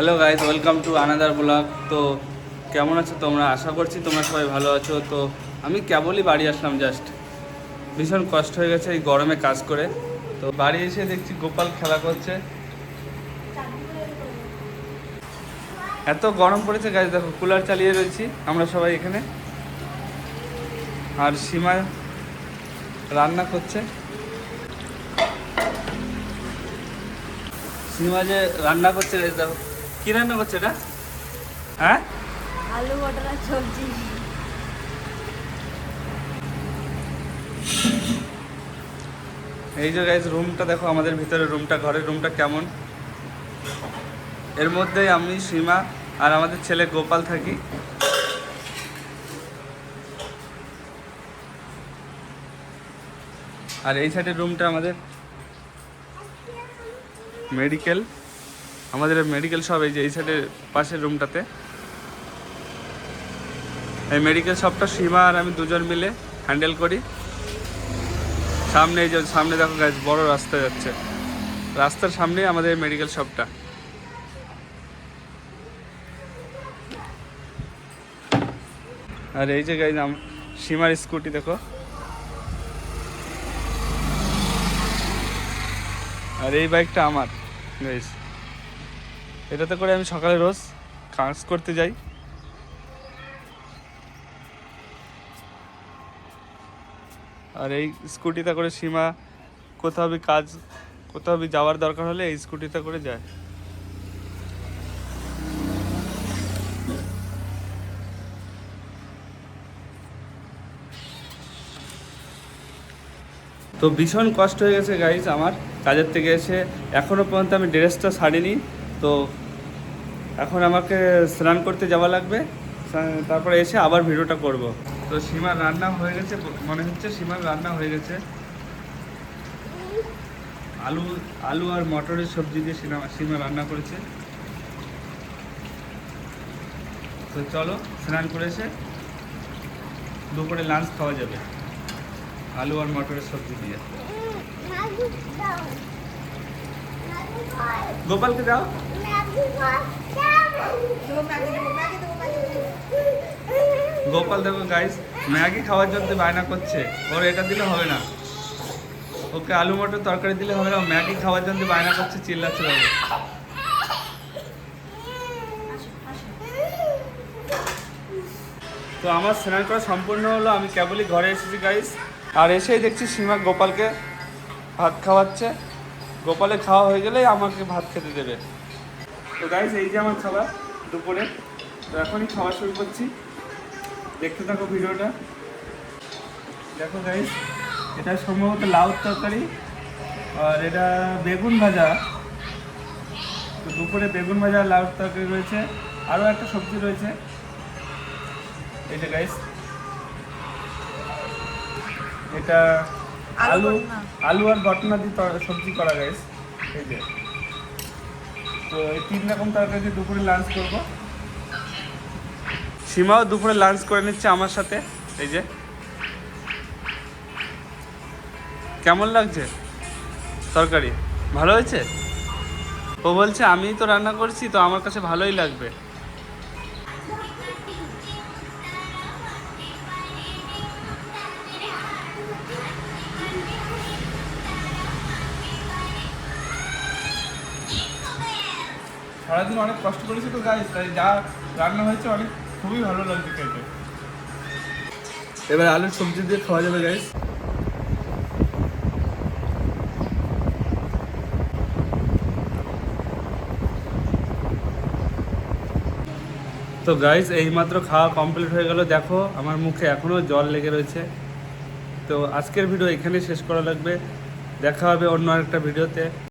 Hello guys welcome to another blog তো কেমন আছো তোমরা? আশা করছি তোমরা সবাই ভালো আছো। তো আমি কেবলই বাড়ি আসলাম জাস্ট ভীষণ কষ্ট হয়ে গেছে এই গরমে কাজ করে। তো বাড়ি এসে দেখছি গোপাল খেলা করছে। এত গরম পড়েছে গাছ দেখো কুলার চালিয়ে রয়েছি। আমরা সবাই এখানে। আর সীমা রান্না করছে। সীমা যে রান্না করছে দেখো। কি রান্না করছে এটা? হ্যাঁ? আলু মটর সবজি। এই যে গাইজ রুমটা দেখো আমাদের ভিতরে রুমটা ঘরের রুমটা কেমন? এর মধ্যেই আমি সীমা আর আমাদের ছেলে গোপাল থাকি। আর এই সাইডের রুমটা আমাদের মেডিকেল আমাদের মেডিকেল শপ এই যে, এই সাইডের পাশের রুমটাতে এই মেডিকেল শপটা সীমা আর আমি দুজন মিলে হ্যান্ডেল করি। সামনে এই যে, সামনে দেখো গাছ বড় রাস্তা যাচ্ছে। রাস্তার সামনেই আমাদের মেডিকেল শপটা আর এই যে গাইজ সীমার স্কুটি দেখো। আর এই বাইকটা আমার গাইজ এটাতে করে আমি সকালে রোজ কাজ করতে যাই। আর এই স্কুটিতে করে সীমা কোথাও কাজ, কোথাও যাওয়ার দরকার হলে এই স্কুটিতে করে যায়। তো ভীষণ কষ্ট হয়ে গেছে গাইজ আমার। কাজের থেকে এসে এখনও পর্যন্ত আমি ড্রেসটা ছাড়িনি তো এখন আমাকে স্নান করতে যাওয়া লাগবে তারপরে এসে আবার ভিডিওটা করব। তো সীমার রান্না হয়ে গেছে, মনে হচ্ছে সীমার রান্না হয়ে গেছে। আলু আলু আর মটরের সবজি দিয়ে সীমা রান্না করেছে। তো চলো, স্নান করে এসে দুপুরে লাঞ্চ খাওয়া যাবে। আলু আর মটরের সবজি দিয়ে। গোপালকে দাও। গোপাল দেখো গাইস ম্যাগি খাওয়ার জন্য বায়না করছে। ওর এটা দিলে হবে না। ওকে আলু মটর তরকারি দিলে হবে না ম্যাগি খাওয়ার জন্য বায়না করছে, চিল্লাচ্ছে তো আমার স্নান করা সম্পূর্ণ হলো, আমি কেবলই ঘরে এসেছি গাইস আর এসেই দেখছি সীমা গোপালকে ভাত খাওয়াচ্ছে। গোপালে খাওয়া হয়ে গেলেই আমাকে ভাত খেতে দেবে। তো গাইস এই যে আমার খাবার দুপুরে তো এখনই খাওয়া শুরু করছি। দেখতে থাকো ভিডিওটা। দেখো গাইস এটা সম্ভবত লাউ তরকারি আর এটা বেগুন ভাজা। তো দুপুরে বেগুন ভাজা লাউ তরকারি রয়েছে। আরও একটা সবজি রয়েছে। এটা গাইস এটা আলু আলু আর বটনা দিয়ে সবজি করা গাইস এই যে। তো এই তিন রকম তরকারি দুপুরে লাঞ্চ করব। সীমাও দুপুরে লাঞ্চ করে নিচ্ছে আমার সাথে। এই যে। কেমন লাগছে তরকারি? ভালো হয়েছে? ও বলছে, আমিই তো রান্না করছি, তো আমার কাছে ভালোই লাগবে। সারাদিন অনেক কষ্ট করেছি তো গাইস তাই যা রান্না হয়েছে অনেক খুবই ভালো লাগছে খেতে। এবার আলুর সবজি দিয়ে খাওয়া যাবে গাইস তো গাইস এইমাত্র খাওয়া কমপ্লিট হয়ে গেল। দেখো, আমার মুখে এখনও জল লেগে রয়েছে। তো, আজকের ভিডিও এখানে শেষ করা লাগবে। দেখা হবে অন্য আরেকটা ভিডিওতে